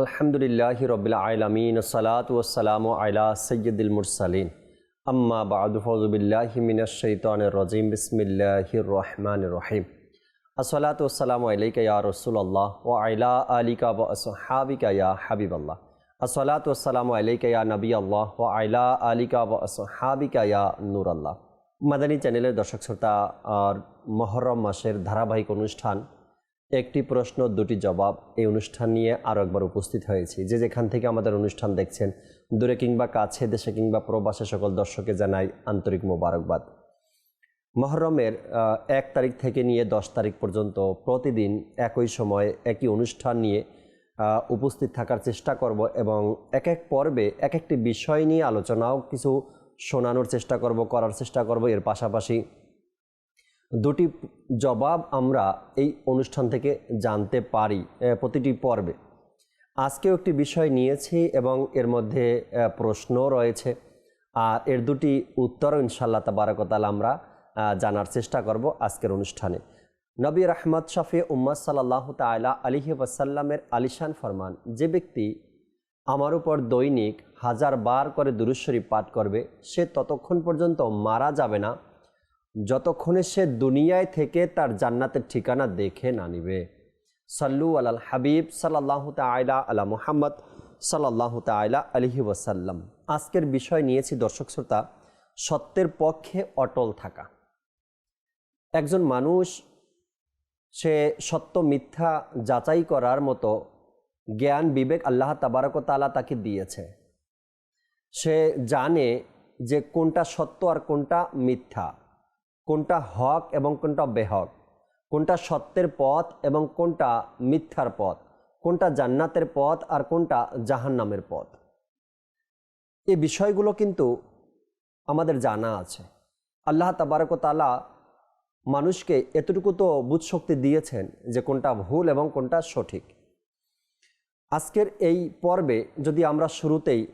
আলহামদুলিল্লাহ রবিল আলমিন, সালাত ওসালাম আলা সৈয়দুল মুরসালিন। আম্মা বাদুফজবিল্লাহ মিনাশৈতানের রজিম। বিসমিল্লাহির রহমান রহিম। আসসালাতু ওসালাম আলাইকা ইয়া রসুল্লাহ ও আইলা আলিকা ও আসহাবিকা ইয়া হাবিব আল্লাহ আসসালাতু ওসালাম আলাইকা ইয়া নবী আল্লাহ ও আইলা আলিকা ও আসহাবিকা ইয়া নূর আল্লাহ মাদানী চ্যানেলের দর্শক শ্রোতা, আর মহরম মাসের ধারাবাহিক অনুষ্ঠান একটি প্রশ্ন, দুটি জবাব এই অনুষ্ঠান নিয়ে আরও একবার উপস্থিত হয়েছি। যে যেখান থেকে আমাদের অনুষ্ঠান দেখছেন, দূরে কিংবা কাছে, দেশে কিংবা প্রবাসে, সকল দর্শকে জানাই আন্তরিক মোবারকবাদ। মহরমের এক তারিখ থেকে নিয়ে দশ তারিখ পর্যন্ত প্রতিদিন একই সময়ে একই অনুষ্ঠান নিয়ে উপস্থিত থাকার চেষ্টা করব এবং এক এক পর্বে এক একটি বিষয় নিয়ে আলোচনাও কিছু শোনানোর চেষ্টা করব, করার চেষ্টা করব। এর পাশাপাশি দুটি জবাব আমরা এই অনুষ্ঠান থেকে জানতে পারি প্রতিটি পর্বে। আজকেও একটি বিষয় নিয়েছি এবং এর মধ্যে প্রশ্ন রয়েছে। আর এর দুটি উত্তরও ইনশাল্লাহ তাবারকতাল আমরা জানার চেষ্টা করব আজকের অনুষ্ঠানে। নবী রহমদ শফি উম্মদ সাল্লাহ তালা আলিহি ওয়াসাল্লামের আলিশান ফরমান, যে ব্যক্তি আমার উপর দৈনিক হাজার বার করে দুরুশ্বরী পাঠ করবে, সে ততক্ষণ পর্যন্ত মারা যাবে না যতক্ষণে সে দুনিয়ায় থেকে তার জান্নাতের ঠিকানা দেখে না নিবে। সাল্লু আলাল হাবিব সাল্লাহ তাইলা আলা মুহাম্মদ সাল্লাহ তাইলা আলহি ওয়াসাল্লাম। আজকের বিষয় নিয়েছি দর্শক শ্রোতা, সত্যের পক্ষে অটল থাকা। একজন মানুষ, সে সত্য মিথ্যা যাচাই করার মতো জ্ঞান, বিবেক আল্লাহ তাবারকতালা তাকে দিয়েছে। সে জানে যে কোনটা সত্য আর কোনটা মিথ্যা। কোনটা হক এবং কোনটা বেহক? কোনটা সত্যের পথ এবং কোনটা মিথ্যার পথ? কোনটা জান্নাতের পথ আর কোনটা জাহান্নামের পথ? এই বিষয়গুলো কিন্তু আমাদের জানা আছে। আল্লাহ তাবারকতালা মানুষকে এতটুকু তো বুধশক্তি দিয়েছেন যে কোনটা ভুল এবং কোনটা সঠিক। আজকের এই পর্বে যদি আমরা শুরুতেই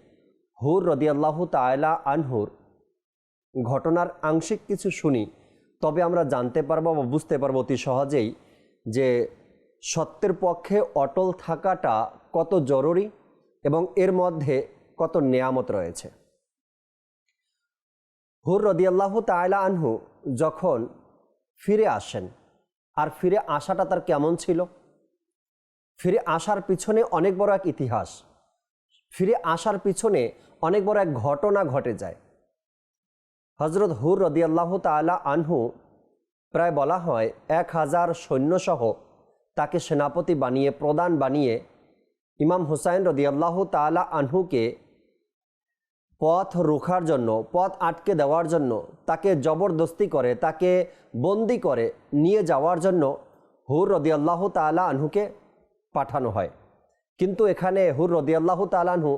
হুর রদিয়াল্লাহ তায়লা আনহুর ঘটনার আংশিক কিছু শুনি তবে আমরা জানতে পারব বা বুঝতে পারব অতি সহজেই যে সত্যের পক্ষে অটল থাকাটা কত জরুরি এবং এর মধ্যে কত নেয়ামত রয়েছে। হুর রদিয়াল্লাহ তায়লা আনহু যখন ফিরে আসেন, আর ফিরে আসাটা তার কেমন ছিল? ফিরে আসার পিছনে অনেক বড় এক ইতিহাস। ফিরে আসার পিছনে অনেক বড় এক ঘটনা ঘটে যায়। হজরত হুর রদিয়াল্লাহ তালা আনহু প্রায় বলা হয় এক হাজার সৈন্যসহ তাকে সেনাপতি বানিয়ে প্রদান বানিয়ে ইমাম হুসাইন রদিয়াল্লাহ তালা আনহুকে পথ রোখার জন্য, পথ আটকে দেওয়ার জন্য, তাকে জবরদস্তি করে, তাকে বন্দি করে নিয়ে যাওয়ার জন্য হুর রদিয়াল্লাহ তালা আনহুকে পাঠানো হয়। কিন্তু এখানে হুর রদিয়াল্লাহ তালানহু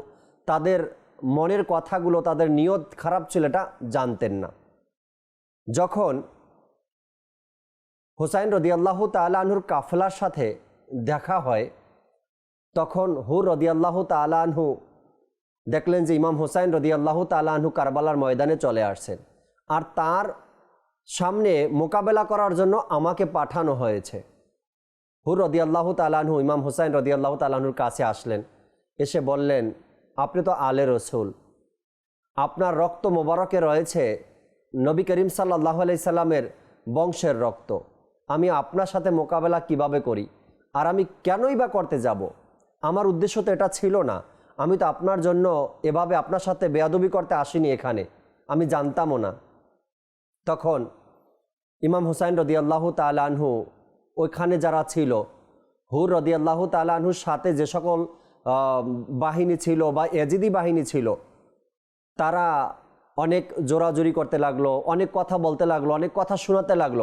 তাদের মনের কথাগুলো তাদের নিয়ত খারাপ ছিল এটা জানতেন না। যখন হুসাইন রদিয়াল্লাহ তালানহুর কাফলার সাথে দেখা হয়, তখন হুর রদি রদিয়াল্লাহ তালানহু দেখলেন যে ইমাম হুসাইন রদিয়াল্লাহ তালানহু কারবালার ময়দানে চলে আসছেন। আর তার সামনে মোকাবেলা করার জন্য আমাকে পাঠানো হয়েছে। হুর রদিয়াল্লাহ তালানহু ইমাম হুসাইন রদিয়াল্লাহ তালানহুর কাছে আসলেন। এসে বললেন আপনি তো আলে রসুল। আপনার রক্ত মোবারকে রয়েছে নবী করিম সাল্লাহ সাল্লামের বংশের রক্ত। আমি আপনার সাথে মোকাবেলা কীভাবে করি? আর আমি কেনই বা করতে যাব? আমার উদ্দেশ্য তো এটা ছিল না। আমি তো আপনার জন্য এভাবে আপনার সাথে বেয়াদবি করতে আসিনি এখানে। আমি জানতামও না। তখন ইমাম হুসাইন রদিয়াল্লাহ তালানহু ওইখানে যারা ছিল, হুর রদিয়াল্লাহ তালানহুর সাথে যে সকল বাহিনী ছিল বা এজিদি বাহিনী ছিল, তারা অনেক জোরাজুরি করতে লাগল, অনেক কথা বলতে লাগল, অনেক কথা শোনাতে লাগল।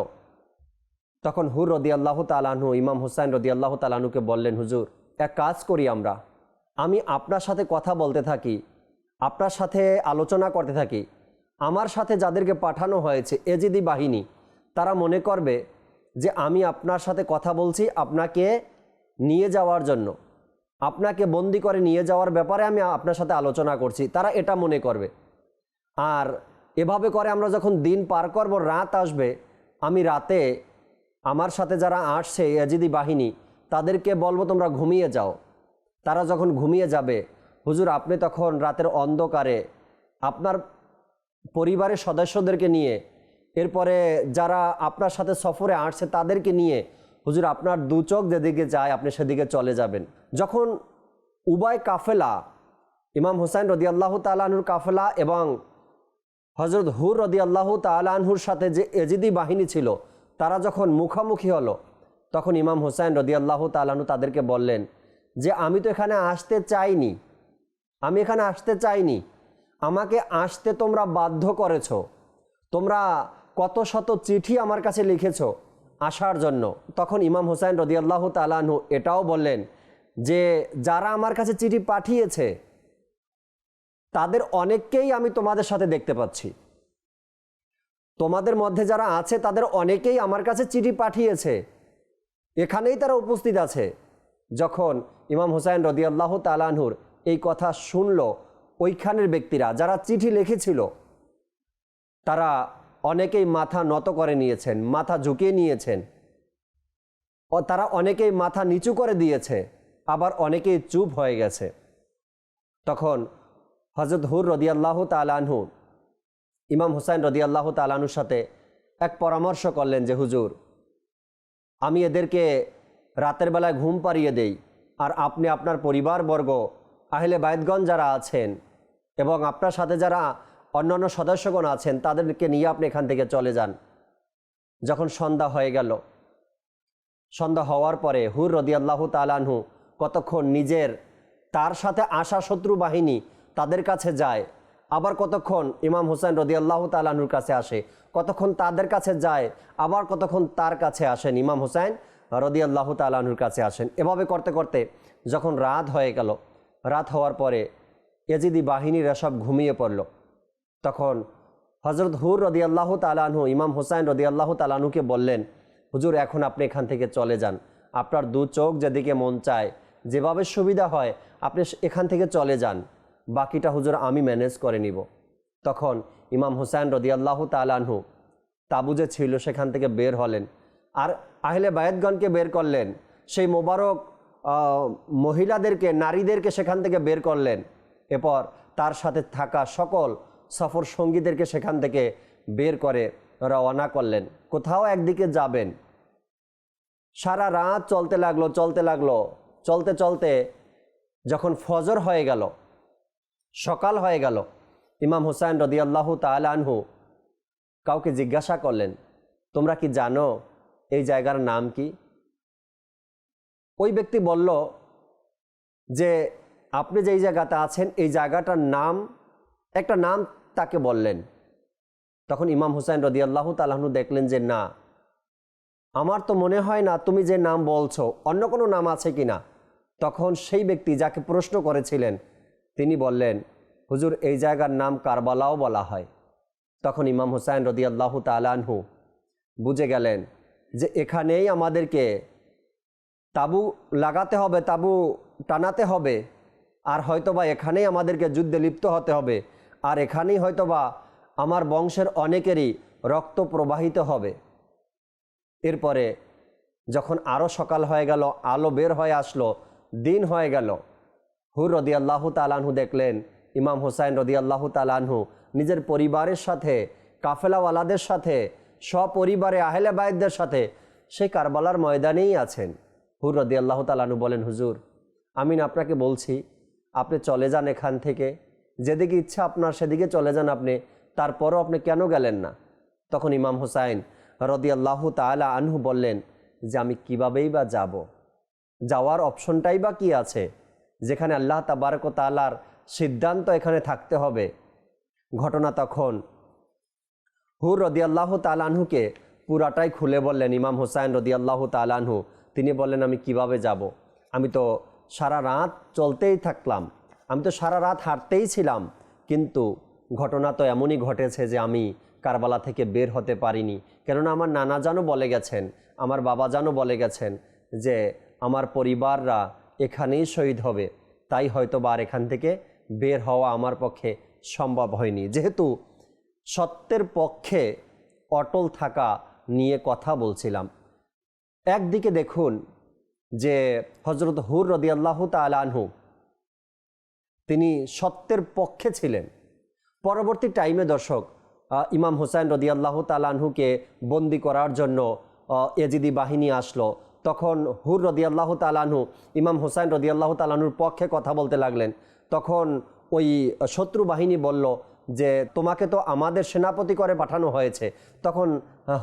তখন হুর রদি আল্লাহ তালানহু ইমাম হুসাইন রদি আল্লাহ তালানহুকে বললেন, হুজুর, এক কাজ করি আমরা। আমি আপনার সাথে কথা বলতে থাকি, আপনার সাথে আলোচনা করতে থাকি। আমার সাথে যাদেরকে পাঠানো হয়েছে এজিদি বাহিনী, তারা মনে করবে যে আমি আপনার সাথে কথা বলছি আপনাকে নিয়ে যাওয়ার জন্য। আপনাকে বন্দি করে নিয়ে যাওয়ার ব্যাপারে আমি আপনার সাথে আলোচনা করছি। তারা এটা মনে করবে। আর এভাবে করে আমরা যখন দিন পার করব, রাত আসবে, আমি রাতে আমার সাথে যারা আসছে এজিদি বাহিনী, তাদেরকে বলব তোমরা ঘুমিয়ে যাও। তারা যখন ঘুমিয়ে যাবে, হুজুর, আপনি তখন রাতের অন্ধকারে আপনার পরিবারের সদস্যদেরকে নিয়ে, এরপরে যারা আপনার সাথে সফরে আসছে, তাদেরকে নিয়ে হুজুর, আপনার দু চোখ যেদিকে যায়, আপনি সেদিকে চলে যাবেন। যখন উভয় কাফেলা, ইমাম হুসাইন রদি আল্লাহ তালাহুর কাফেলা এবং হজরত হুর রদি আল্লাহ তালাহুর সাথে যে এজিদি বাহিনী ছিল, তারা যখন মুখামুখি হলো, তখন ইমাম হুসাইন রদি আল্লাহ তালাহু তাদেরকে বললেন যে, আমি তো এখানে আসতে চাইনি। আমি এখানে আসতে চাইনি। আমাকে আসতে তোমরা বাধ্য করেছ। তোমরা কত শত চিঠি আমার কাছে লিখেছো। আসার জন্য। তখন ইমাম হুসাইন রদিয়াল্লাহ তালানহু এটাও বললেন যে, যারা আমার কাছে চিঠি পাঠিয়েছে, তাদের অনেককেই আমি তোমাদের সাথে দেখতে পাচ্ছি। তোমাদের মধ্যে যারা আছে, তাদের অনেকেই আমার কাছে চিঠি পাঠিয়েছে। এখানেই তারা উপস্থিত আছে। যখন ইমাম হুসাইন রদিয়াল্লাহ তালানহুর এই কথা শুনল, ওইখানের ব্যক্তিরা যারা চিঠি লিখেছিল, তারা অনেকেই মাথা নত করে নিয়েছেন, মাথা ঝুঁকিয়ে নিয়েছেন। ও তারা অনেকেই মাথা নিচু করে দিয়েছে, আবার অনেকেই চুপ হয়ে গেছে। তখন হজরত হুর রদিয়াল্লাহ তালানহু ইমাম হুসাইন রদিয়াল্লাহ তালানুর সাথে এক পরামর্শ করলেন যে, হুজুর, আমি এদেরকে রাতের বেলায় ঘুম পাড়িয়ে দেই, আর আপনি আপনার পরিবারবর্গ, আহলে বায়দগঞ্জ যারা আছেন এবং আপনার সাথে যারা অন্যান্য সদস্যগণ আছেন, তাদেরকে নিয়ে আপনি এখান থেকে চলে যান। যখন সন্ধ্যা হয়ে গেল, সন্ধ্যা হওয়ার পরে হুর রদিয়াল্লাহ তালানহু কতক্ষণ নিজের, তার সাথে আসা শত্রু বাহিনী তাদের কাছে যায়, আবার কতক্ষণ ইমাম হুসাইন রদিয়াল্লাহ তালাহুর কাছে আসে, কতক্ষণ তাদের কাছে যায়, আবার কতক্ষণ তার কাছে আসেন ইমাম হুসাইন রদিয়াল্লাহ তালাহুর কাছে আসেন। এভাবে করতে করতে যখন রাত হয়ে গেল, রাত হওয়ার পরে এজিদি বাহিনীরা সব ঘুমিয়ে পড়ল। তখন হজরত হুর রদি রদিয়াল্লাহ তালাহু ইমাম হুসাইন রদিয়াল্লাহ তালাহুকে বললেন, হুজুর, এখন আপনি এখান থেকে চলে যান। আপনার দু চোখ যেদিকে মন চায়, যেভাবে সুবিধা হয়, আপনি এখান থেকে চলে যান। বাকিটা হুজুর আমি ম্যানেজ করে নিব। তখন ইমাম হুসাইন রদিয়াল্লাহ তালাহু তাবু যে ছিল সেখান থেকে বের হলেন। আর আহলে বায়তগণকে বের করলেন। সেই মোবারক মহিলাদেরকে, নারীদেরকে সেখান থেকে বের করলেন। এরপর তার সাথে থাকা সকল সফর সঙ্গীদেরকে সেখান থেকে বের করে রওনা করলেন। কোথাও একদিকে যাবেন। সারা রাত চলতে লাগল চলতে লাগল, চলতে চলতে যখন ফজর হয়ে গেল, সকাল হয়ে গেল, ইমাম হুসাইন রদিয়াল্লাহ তালানহু কাউকে জিজ্ঞাসা করলেন, তোমরা কি জানো এই জায়গার নাম কি? ওই ব্যক্তি বলল যে, আপনি যেই জায়গাতে আছেন, এই জায়গাটার নাম, একটা নাম তাকে বললেন, তখন ইমাম হুসাইন রদিয়াল্লাহ তালাহনু দেখলেন যে না, আমার তো মনে হয় না তুমি যে নাম বলছো, অন্য কোনো নাম আছে কি না? তখন সেই ব্যক্তি যাকে প্রশ্ন করেছিলেন, তিনি বললেন, হুজুর, এই জায়গার নাম কারবালাও বলা হয়। তখন ইমাম হুসাইন রদিয়াল্লাহ তালানহু বুঝে গেলেন যে এখানেই আমাদেরকে তাবু লাগাতে হবে, তাবু টানাতে হবে, আর হয়তোবা এখানেই আমাদেরকে যুদ্ধে লিপ্ত হতে হবে। আর এখানেই হয়তোবা আমার বংশের অনেকেরই রক্ত প্রবাহিত হবে। এরপরে যখন আরও সকাল হয়ে গেল, আলো বের হয়ে আসলো, দিন হয়ে গেল, হুর রদি রদিয়াল্লাহু তালানহু দেখলেন, ইমাম হুসাইন রদি রদিয়াল্লাহু তালানহু নিজের পরিবারের সাথে, কাফেলাওয়ালাদের সাথে, সপরিবারে আহলে বায়দদের সাথে সেই কারবালার ময়দানেই আছেন। হুর রদিয়াল্লাহ তালানহু বলেন, হুজুর আমিন আপনাকে বলছি, আপনি চলে যান এখান থেকে যেদিকে ইচ্ছা আপনার সেদিকে চলে যান আপনি, তারপরও আপনি কেন গেলেন না? তখন ইমাম হুসাইন রদিয়াল্লাহু তালা আনহু বললেন, যে আমি কিভাবেই বা যাব? যাওয়ার অপশনটাই বা কি আছে? যেখানে আল্লাহ তাবারক তালার সিদ্ধান্ত এখানে থাকতে হবে। ঘটনা তখন হুর রদিয়াল্লাহ তালানহুকে পুরাটাই খুলে বললেন ইমাম হুসাইন রদিয়াল্লাহ তালানহু তিনি বললেন, আমি কীভাবে যাব? আমি তো সারা রাত চলতেই থাকলাম। আমি তো সারা রাত হাঁটতেই ছিলাম, কিন্তু ঘটনা তো এমনই ঘটেছে যে আমি কারবালা থেকে বের হতে পারিনি। কেননা আমার নানা জানও বলে গেছেন, আমার বাবা জানও বলে গেছেন যে আমার পরিবাররা এখানেই শহীদ হবে। তাই হয়তো বা আর এখান থেকে বের হওয়া আমার পক্ষে সম্ভব হয়নি। যেহেতু সত্যের পক্ষে অটল থাকা নিয়ে কথা বলছিলাম। একদিকে দেখুন যে হজরত হুর রদিয়াল্লাহ তালানহু তিনি সত্যের পক্ষে ছিলেন। পরবর্তী টাইমে দর্শক ইমাম হুসাইন রদিয়াল্লাহ তালানহুকে বন্দি করার জন্য এজিদি বাহিনী আসলো। তখন হুর রদিয়াল্লাহ তালানহু ইমাম হুসাইন রদিয়াল্লাহ তালানহুর পক্ষে কথা বলতে লাগলেন। তখন ওই শত্রু বাহিনী বলল যে, তোমাকে তো আমাদের সেনাপতি করে পাঠানো হয়েছে। তখন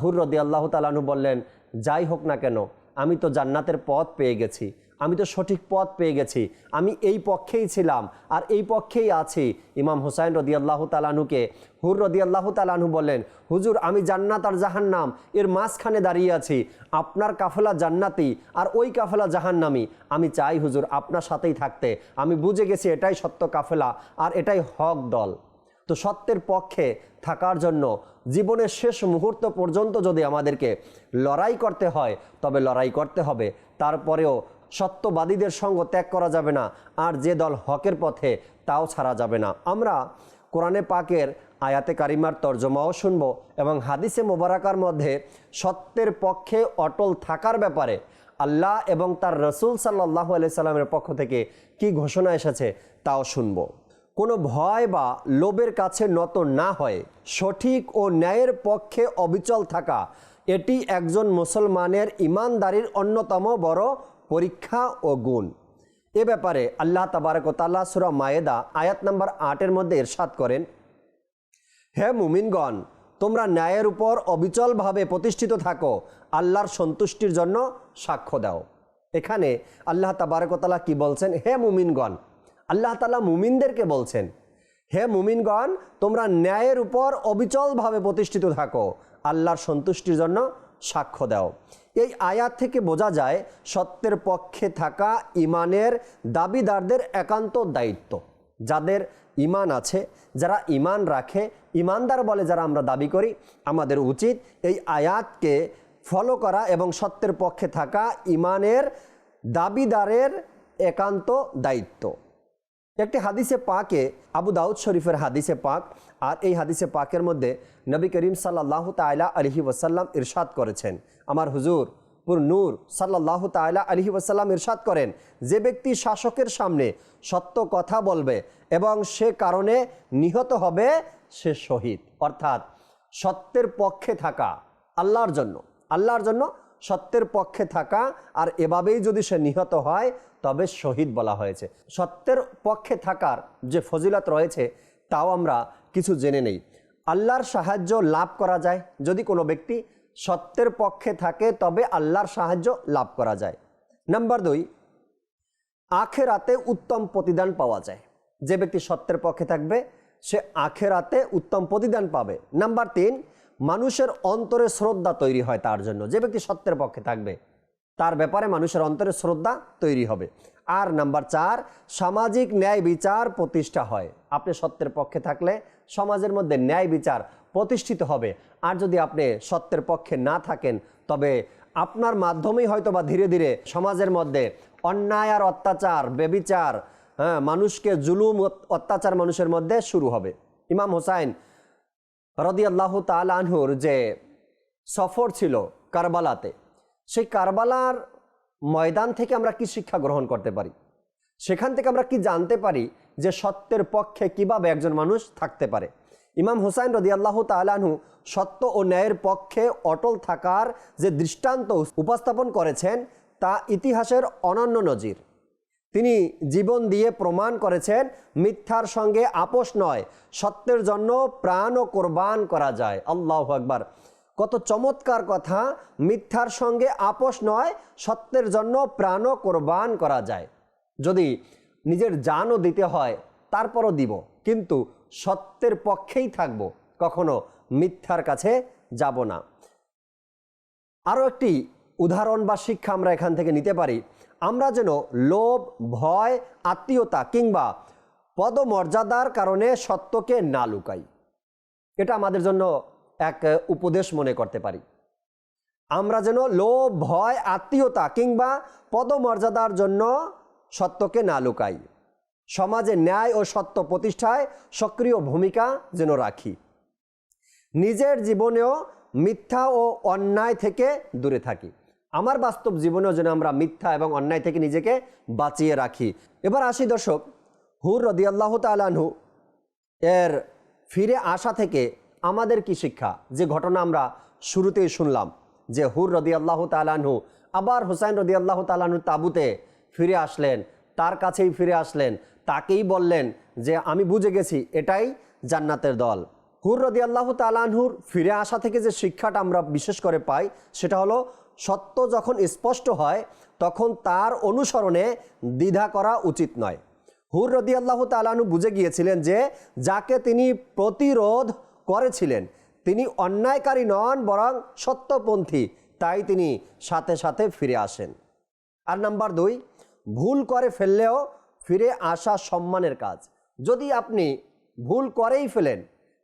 হুর রদিয়াল্লাহ তালানহু বললেন, যাই হোক না কেন, আমি তো জান্নাতের পথ পেয়ে গেছি। আমি তো সঠিক পথ পেয়ে গেছি। আমি এই পক্ষেই ছিলাম আর এই পক্ষেই আছি। ইমাম হুসাইন রদিয়াল্লাহ তালানুকে হুর রদিয়াল্লাহ তালানহু বলেন হুজুর, আমি জান্নাত আর জাহান্নাম, এর মাঝখানে দাঁড়িয়ে আছি। আপনার কাফেলা জান্নাতি আর ওই কাফেলা জাহান্নামি। আমি চাই, হুজুর, আপনার সাথেই থাকতে। আমি বুঝে গেছি এটাই সত্য কাফেলা আর এটাই হক দল। তো সত্যের পক্ষে থাকার জন্য জীবনের শেষ মুহূর্ত পর্যন্ত যদি আমাদেরকে লড়াই করতে হয়, তবে লড়াই করতে হবে। তারপরেও সত্যবাদীদের সঙ্গ ত্যাগ করা যাবে না, আর যে দল হকের পথে তাও ছাড়া যাবে না। আমরা কোরআনে পাকের আয়াতে কারিমার তর্জমাও শুনব এবং হাদিসে মোবারাকার মধ্যে সত্যের পক্ষে অটল থাকার ব্যাপারে আল্লাহ এবং তার রসুল সাল্লাহ আলি সাল্লামের পক্ষ থেকে কি ঘোষণা এসেছে তাও শুনব। কোনো ভয় বা লোভের কাছে নত না হয়ে সঠিক ও ন্যায়ের পক্ষে অবিচল থাকা, এটি একজন মুসলমানের ইমানদারির অন্যতম বড় পরীক্ষা ও গুণ। এ ব্যাপারে আল্লাহ তাবারকতাল্লাহ সুরা মায়েদা আয়াত নম্বর আটের মধ্যে ইরশাদ করেন, হে মুমিনগণ, তোমরা ন্যায়ের উপর অবিচলভাবে প্রতিষ্ঠিত থাকো, আল্লাহর সন্তুষ্টির জন্য সাক্ষ্য দাও। এখানে আল্লাহ তাবারকতালা কি বলছেন? হে মুমিনগণ, আল্লাহ তালা মুমিনদেরকে বলছেন, হে মুমিনগণ, তোমরা ন্যায়ের উপর অবিচলভাবে প্রতিষ্ঠিত থাকো, আল্লাহর সন্তুষ্টির জন্য সাক্ষ্য দাও। এই আয়াত থেকে বোঝা যায়, সত্যের পক্ষে থাকা ইমানের দাবিদারদের একান্ত দায়িত্ব। যাদের ইমান আছে, যারা ইমান রাখে ইমানদার বলে যারা আমরা দাবি করি, আমাদের উচিত এই আয়াতকে ফলো করা এবং সত্যের পক্ষে থাকা ইমানের দাবিদারের একান্ত দায়িত্ব। একটি হাদিসে পাকে, আবু দাউদ শরীফের হাদিসে পাক, আর এই হাদিসে পাকের মধ্যে নবী করিম সাল্লাহ তাইলা আলহি ওসাল্লাম ইরশাদ করেছেন। আমার হুজুর, পুর নূর সাল্লাহ তাইলা আলহি ওসাল্লাম ইরশাদ করেন, যে ব্যক্তি শাসকের সামনে সত্য কথা বলবে এবং সে কারণে নিহত হবে, সে শহীদ। অর্থাৎ সত্যের পক্ষে থাকা আল্লাহর জন্য আল্লাহর জন্য সত্যের পক্ষে থাকা আর এভাবেই যদি সে নিহত হয়, তবে শহীদ বলা হয়েছে। সত্যের পক্ষে থাকার যে ফজিলত রয়েছে, তাও আমরা কিছু জেনে নেই। আল্লাহর সাহায্য লাভ করা যায় যদি কোনো ব্যক্তি সত্যের পক্ষে থাকে, তবে আল্লাহর সাহায্য লাভ করা যায়। নাম্বার দুই, আখেরাতে উত্তম প্রতিদান পাওয়া যায়। যে ব্যক্তি সত্যের পক্ষে থাকবে, সে আখেরাতে উত্তম প্রতিদান পাবে। নাম্বার তিন মানুষের অন্তরে শ্রদ্ধা তৈরি হয় তার জন্য। যে ব্যক্তি সত্যের পক্ষে থাকবে, তার ব্যাপারে মানুষের অন্তরে শ্রদ্ধা তৈরি হবে। আর নাম্বার চার, সামাজিক ন্যায় বিচার প্রতিষ্ঠা হয়। আপনি সত্যের পক্ষে থাকলে সমাজের মধ্যে ন্যায় বিচার প্রতিষ্ঠিত হবে। আর যদি আপনি সত্যের পক্ষে না থাকেন, তবে আপনার মাধ্যমেই হয়তো বা ধীরে ধীরে সমাজের মধ্যে অন্যায় আর অত্যাচার, বেবিচার হ্যাঁ মানুষকে জুলুম, অত্যাচার মানুষের মধ্যে শুরু হবে। ইমাম হোসাইন রদিয়াল্লাহ তাল আনহুর যে সফর ছিল কারবালাতে, সেই কারবালার ময়দান থেকে আমরা কি শিক্ষা গ্রহণ করতে পারি? সেখান থেকে আমরা কি জানতে পারি যে সত্যের পক্ষে কীভাবে একজন মানুষ থাকতে পারে? ইমাম হুসাইন রদি রদিয়াল্লাহ তালানহু সত্য ও ন্যায়ের পক্ষে অটল থাকার যে দৃষ্টান্ত উপস্থাপন করেছেন, তা ইতিহাসের অনন্য নজির। তিনি জীবন দিয়ে প্রমাণ করেছেন, মিথ্যার সঙ্গে আপোষ নয়, সত্যের জন্য প্রাণও কোরবান করা যায়। আল্লাহ একবার কত চমৎকার কথা, মিথ্যার সঙ্গে আপোষ নয়, সত্যের জন্য প্রাণও কোরবান করা যায়। যদি নিজের জানও দিতে হয়, তারপরও দিব, কিন্তু সত্যের পক্ষেই থাকব, কখনো মিথ্যার কাছে যাব না। আরও একটি উদাহরণ বা শিক্ষা আমরা এখান থেকে নিতে পারি। আমরা যেন লোভ, ভয়, আত্মীয়তা কিংবা পদমর্যাদার কারণে সত্যকে না লুকাই। এটা আমাদের জন্য এক উপদেশ মনে করতে পারি। আমরা যেন লোভ, ভয়, আত্মীয়তা কিংবা পদমর্যাদার জন্য সত্যকে না লুকাই। সমাজে ন্যায় ও সত্য প্রতিষ্ঠায় সক্রিয় ভূমিকা যেন রাখি। নিজের জীবনেও মিথ্যা ও অন্যায় থেকে দূরে থাকি। আমার বাস্তব জীবনেও যেন আমরা মিথ্যা এবং অন্যায় থেকে নিজেকে বাঁচিয়ে রাখি। এবার আসি দর্শক, হুর রদিয়াল্লাহ তালানহু এর ফিরে আসা থেকে আমাদের কি শিক্ষা? যে ঘটনা আমরা শুরুতেই শুনলাম, যে হুর রদি আল্লাহ তালানহু আবার হুসাইন আল্লাহ তালানহু তাবুতে ফিরে আসলেন, তার কাছেই ফিরে আসলেন, তাকেই বললেন যে, আমি বুঝে গেছি, এটাই জান্নাতের দল। হুর রদি আল্লাহ তালানহুর ফিরে আসা থেকে যে শিক্ষাটা আমরা বিশেষ করে পাই, সেটা হলো সত্য যখন স্পষ্ট হয়, তখন তার অনুসরণে দ্বিধা করা উচিত নয়। হুর রদি আল্লাহ তালানু বুঝে গিয়েছিলেন যে, যাকে তিনি প্রতিরোধ করেছিলেন, তিনি অন্যায়কারী নন, বরং সত্যপন্থী, তাই তিনি সাথে সাথে ফিরে আসেন। আর নাম্বার দুই, ভুল করে ফেললেও ফিরে আসা সম্মানের কাজ। যদি আপনি ভুল করেই ফেলেন,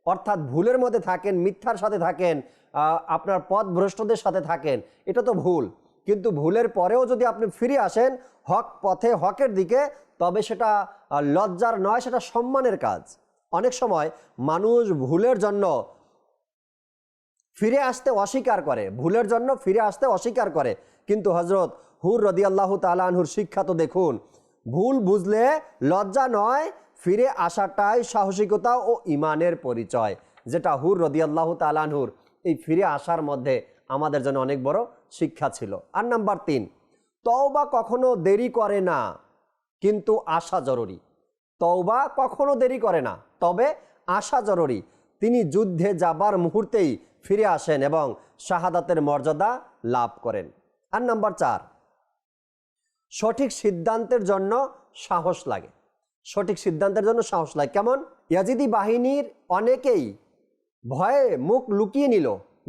অর্থাৎ ভুলের মধ্যে থাকেন, মিথ্যার সাথে থাকেন আপনার পথ ভ্রষ্টদের সাথে থাকেন, এটা তো ভুল। কিন্তু ভুলের পরেও যদি আপনি ফিরে আসেন, হক পথে, হকের দিকে, তবে সেটা লজ্জার নয়, সেটা সম্মানের কাজ। অনেক সময় মানুষ ভুলের জন্য ফিরে আসতে অস্বীকার করে, ভুলের জন্য ফিরে আসতে অস্বীকার করে। কিন্তু হজরত হুর রদি আল্লাহ তালানহুর শিক্ষা তো দেখুন, ভুল বুঝলে লজ্জা নয়, ফিরে আসাটাই সাহসিকতা ও ইমানের পরিচয়, যেটা হুর রদি আল্লাহ তালানহুর এই ফিরে আসার মধ্যে আমাদের জন্য অনেক বড় শিক্ষা ছিল। আর নাম্বার তিন, তওবা কখনো দেরি করে না, কিন্তু আশা জরুরি। তওবা কখনো দেরি করে না, তবে আশা জরুরি। তিনি যুদ্ধে যাবার মুহূর্তেই ফিরে আসেন এবং শাহাদাতের মর্যাদা লাভ করেন। আর নাম্বার চার, সঠিক সিদ্ধান্তের জন্য সাহস লাগে। সঠিক সিদ্ধান্তের জন্য সাহস লাগে। কেমন? ইয়াজিদি বাহিনীর অনেকেই ভয়ে মুখ লুকিয়ে নিল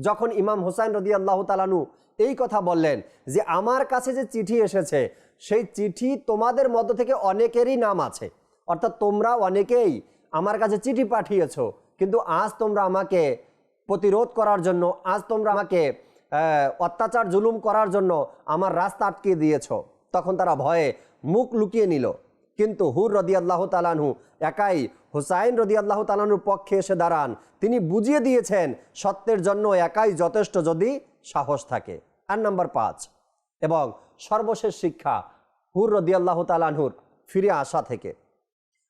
যখন ইমাম হোসাইন রদি আল্লাহ তালানু এই কথা বললেন যে, আমার কাছে যে চিঠি এসেছে, সেই চিঠি তোমাদের মধ্য থেকে অনেকেরই নাম আছে। অর্থাৎ তোমরা অনেকেই আমার কাছে চিঠি পাঠিয়েছ, কিন্তু আজ তোমরা আমাকে প্রতিরোধ করার জন্য, আজ তোমরা আমাকে অত্যাচার, জুলুম করার জন্য আমার রাস্তা আটকে দিয়েছ। তখন তারা ভয়ে মুখ লুকিয়ে নিল। কিন্তু হুর রদি আল্লাহ তালানহু একাই হুসাইন রদি আল্লাহ তালানুর পক্ষে এসে দাঁড়ান। তিনি বুঝিয়ে দিয়েছেন, সত্যের জন্য একাই যথেষ্ট যদি সাহস থাকে। আর নাম্বার পাঁচ, এবং সর্বশেষ শিক্ষা, হুর রদি আল্লাহ তালানহুর ফিরে আসা থেকে।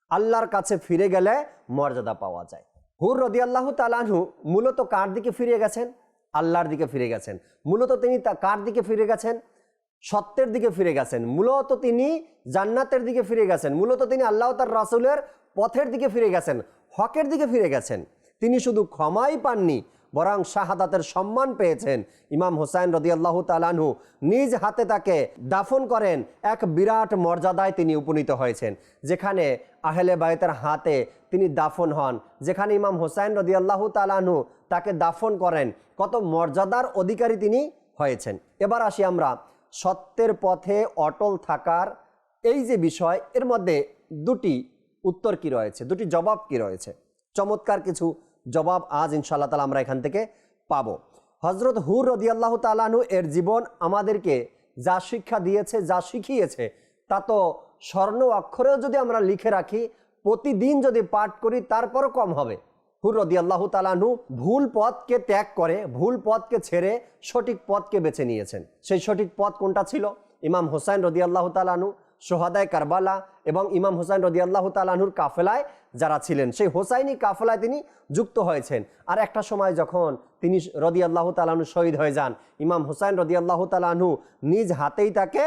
আল্লাহর কাছে ফিরে গেলে মর্যাদা পাওয়া যায়। হুর রদি আল্লাহ তালানহু মূলত কার দিকে ফিরে গেছেন? আল্লাহর দিকে ফিরে গেছেন। মূলত তিনি তা কার দিকে ফিরে গেছেন? সত্যের দিকে ফিরে গেছেন। মূলত তিনি জান্নাতের দিকে ফিরে গেছেন। মূলত তিনি আল্লাহ তার রাসুলের পথের দিকে ফিরে গেছেন, হকের দিকে ফিরে গেছেন। তিনি শুধু ক্ষমাই পাননি, বরং শাহাদাতের সম্মান পেয়েছেন। ইমাম হোসাইন রদিয়াল্লাহ তালানহু নিজ হাতে তাকে দাফন করেন, এক বিরাট মর্যাদায় তিনি উপনীত হয়েছেন। যেখানে আহলে বায়তের হাতে তিনি দাফন হন, যেখানে ইমাম হোসাইন রদিয়াল্লাহ তালানহু তাকে দাফন করেন, কত মর্যাদার অধিকারী তিনি হয়েছেন। এবার আসি আমরা সত্যের পথে অটল থাকার এই যে বিষয়, এর মধ্যে দুটি উত্তর কি রয়েছে? দুটি জবাব কি রয়েছে? চমৎকার কিছু জবাব আজ ইনশাআল্লাহ তালা আমরা এখান থেকে পাবো। হজরত হুর রদিয়াল্লাহ তালানু এর জীবন আমাদেরকে যা শিক্ষা দিয়েছে, যা শিখিয়েছে, তা তো স্বর্ণ অক্ষরেও যদি আমরা লিখে রাখি, প্রতিদিন যদি পাঠ করি, তারপরও কম হবে। হুর রদিয়াল্লাহ তালানু ভুল পথকে ত্যাগ করে, ভুল পথকে ছেড়ে সঠিক পথকে বেছে নিয়েছেন। সেই সঠিক পথ কোনটা ছিল? ইমাম হোসাইন রদিয়াল্লাহ তালানহু সোহাদায় কারবালা এবং ইমাম হোসাইন রদিয়াল্লাহ তালানহুর কাফেলায় যারা ছিলেন, সেই হোসাইনি কাফেলায় তিনি যুক্ত হয়েছেন। আর একটা সময় যখন তিনি রদিয়াল্লাহ তালানহু শহীদ হয়ে যান, ইমাম হোসাইন রদিয়াল্লাহ তালানহু নিজ হাতেই তাকে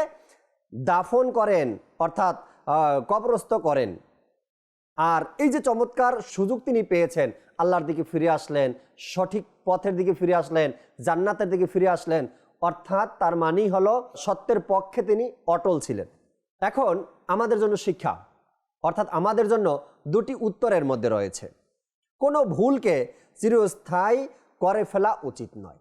দাফন করেন, অর্থাৎ কবরস্থ করেন। আর এই যে চমৎকার সুযোগ তিনি পেয়েছেন, আল্লাহর দিকে ফিরে আসলেন, সঠিক পথের দিকে ফিরে আসলেন, জান্নাতের দিকে ফিরে আসলেন, অর্থাৎ তার মানেই হলো সত্যের পক্ষে তিনি অটল ছিলেন। এখন আমাদের জন্য শিক্ষা, অর্থাৎ আমাদের জন্য দুটি উত্তরের মধ্যে রয়েছে। কোনো ভুলকে চিরস্থায়ী করে ফেলা উচিত নয়।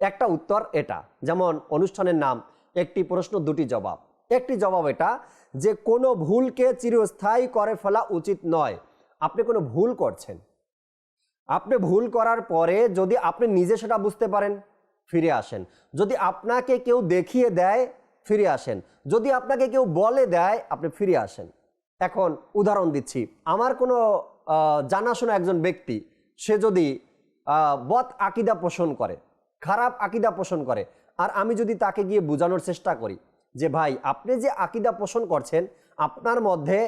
একটা উত্তর এটা, যেমন অনুষ্ঠানের নাম, একটি প্রশ্ন, দুটি জবাব। একটি জবাব এটা যে কোনো ভুলকে চিরস্থায়ী করে ফেলা উচিত নয়। আপনি কোনো ভুল করছেন। আপনি ভুল করার পরে যদি আপনি নিজে সেটা বুঝতে পারেন, ফিরে আসেন। যদি আপনাকে কেউ দেখিয়ে দেয় ফিরে আসেন। যদি আপনাকে কেউ বলে দেয়, আপনি ফিরে আসেন। এখন উদাহরণ দিচ্ছি। আমার কোনো জানাশোনা একজন ব্যক্তি, সে যদি বদ আকিদা পোষণ করে, খারাপ আকিদা পোষণ করে, আর আমি যদি তাকে গিয়ে বোঝানোর চেষ্টা করি যে, ভাই, আপনি যে আকিদা পোষণ করছেন, আপনার মধ্যে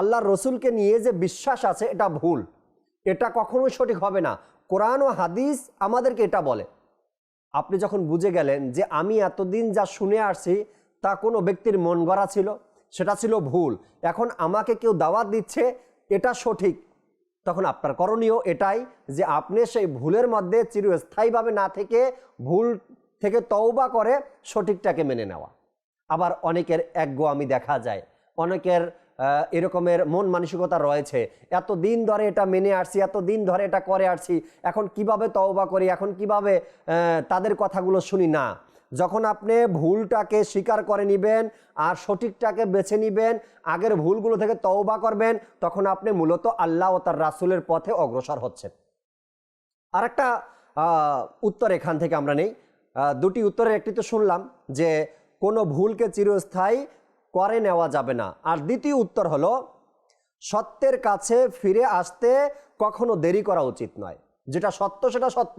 আল্লাহর রসুলকে নিয়ে যে বিশ্বাস আছে, এটা ভুল। এটা কখনোই সঠিক হবে না। কোরআন ও হাদিস আমাদেরকে এটা বলে। আপনি যখন বুঝে গেলেন যে, আমি এতদিন যা শুনে আসছি তা কোনো ব্যক্তির মন গড়া ছিল, সেটা ছিল ভুল। এখন আমাকে কেউ দাওয়াত দিচ্ছে, এটা সঠিক। তখন আপনার করণীয় এটাই যে আপনি সেই ভুলের মধ্যে চিরস্থায়ীভাবে না থেকে ভুল থেকে তওবা করে সঠিকটাকে মেনে নেওয়া। আবার অনেকের একগো আমি দেখা যায়। অনেকের এরকমের মন মানসিকতা রয়েছে। এত দিন ধরে এটা মেনে আসছি এত দিন ধরে এটা করে আসছি, এখন কীভাবে তওবা করি, এখন কীভাবে তাদের কথাগুলো শুনি না। যখন আপনি ভুলটাকে স্বীকার করে নিবেন আর সঠিকটাকে বেছে নিবেন, আগের ভুলগুলো থেকে তওবা করবেন, তখন আপনি মূলত আল্লাহ ও তার রাসুলের পথে অগ্রসর হচ্ছেন। আর একটা উত্তর এখান থেকে আমরা নেই। দুটি উত্তরের একটি তো শুনলাম যে, কোনো ভুলকে চিরস্থায়ী করে নেওয়া যাবে না। আর দ্বিতীয় উত্তর হলো, সত্যের কাছে ফিরে আসতে কখনো দেরি করা উচিত নয়। যেটা সত্য সেটা সত্য।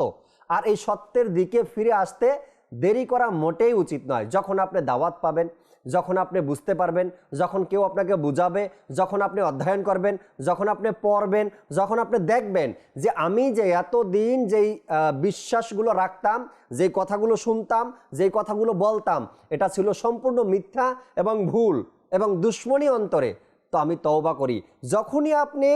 আর এই সত্যের দিকে ফিরে আসতে দেরি করা মোটেই উচিত নয়। যখন আপনি দাওয়াত পাবেন, যখন আপনি বুঝতে পারবেন, যখন কেউ আপনাকে বুঝাবে, যখন আপনি অধ্যয়ন করবেন, যখন আপনি পড়বেন, যখন আপনি দেখবেন যে আমি যে এতদিন যেই বিশ্বাসগুলো রাখতাম, যেই কথাগুলো শুনতাম, যেই কথাগুলো বলতাম, এটা ছিল সম্পূর্ণ মিথ্যা এবং ভুল এবং দুশ্মনী অন্তরে, তো আমি তওবা করি। যখনই আপনি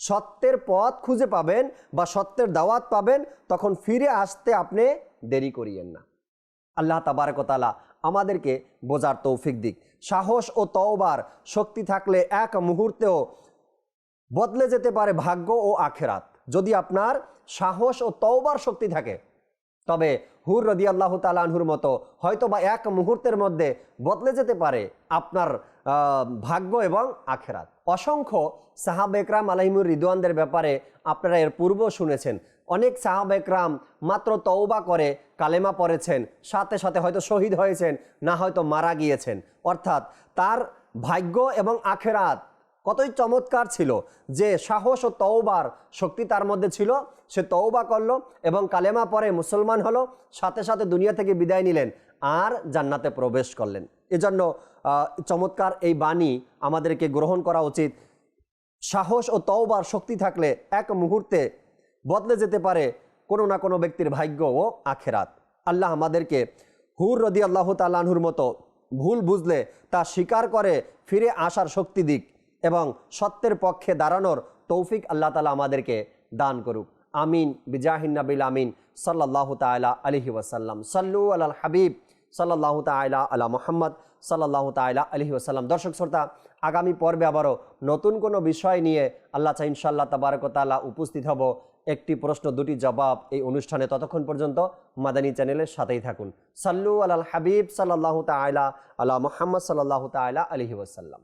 সত্যের পথ খুঁজে পাবেন বা সত্যের দাওয়াত পাবেন, তখন ফিরে আসতে আপনি দেরি করিয়েন না। আল্লাহ তাবারকতালা আমাদেরকে বোঝার তৌফিক দিক। সাহস ও তওবার, শক্তি থাকলে এক মুহূর্তেও বদলে যেতে পারে ভাগ্য ও আখেরাত। যদি আপনার সাহস ও তওবার শক্তি থাকে, তবে হুর রদি আল্লাহ তালাহুর মতো হয়তো বা এক মুহূর্তের মধ্যে বদলে যেতে পারে আপনার ভাগ্য এবং আখেরাত। অসংখ্য সাহাব একরাম আলহিমুর রিদওয়ানদের ব্যাপারে আপনারা এর পূর্ব শুনেছেন। অনেক সাহাব একরাম মাত্র তওবা করে কালেমা পড়েছেন, সাথে সাথে হয়তো শহীদ হয়েছেন, না হয়তো মারা গিয়েছেন। অর্থাৎ তার ভাগ্য এবং আখেরাত কতই চমৎকার ছিল যে সাহস ও তওবার শক্তি তার মধ্যে ছিল। সে তওবা করল এবং কালেমা পরে মুসলমান হলো, সাথে সাথে দুনিয়া থেকে বিদায় নিলেন আর জান্নাতে প্রবেশ করলেন। এজন্য চমৎকার এই বাণী আমাদেরকে গ্রহণ করা উচিত। সাহস ও তওবার শক্তি থাকলে এক মুহূর্তে বদলে যেতে পারে কোনো না কোনো ব্যক্তির ভাগ্য ও আখেরাত। আল্লাহ আমাদেরকে হুর রদি আল্লাহ তাল্লাহুর মতো ভুল বুঝলে তা স্বীকার করে ফিরে আসার শক্তি দিক এবং সত্যের পক্ষে দাঁড়ানোর তৌফিক আল্লাহ তালা আমাদেরকে দান করুক। আমিন। বিজাহিন নবিল আমিন। সাল্লাহ তালা আলহি ওয়াসাল্লাম। সাল্লু আল হাবিব। সাল্লাহ তালা আলা মোহাম্মদ। সাল্লাহ তালা আলহি ওসাল্লাম দর্শক, শ্রোতা, আগামী পর্বে আবারও নতুন কোনো বিষয় নিয়ে আল্লাহ চা ইনশাল্লাহ তাবারকতালা উপস্থিত হব। একটি প্রশ্ন, দুটি জবাব এই অনুষ্ঠানে ততক্ষণ পর্যন্ত মাদানী চ্যানেলের সাথেই থাকুন। সাল্লু আল হাবিব সাল্লাহ তালা আলা মোহাম্মদ সাল্লাহ তালা আলহি ওসাল্লাম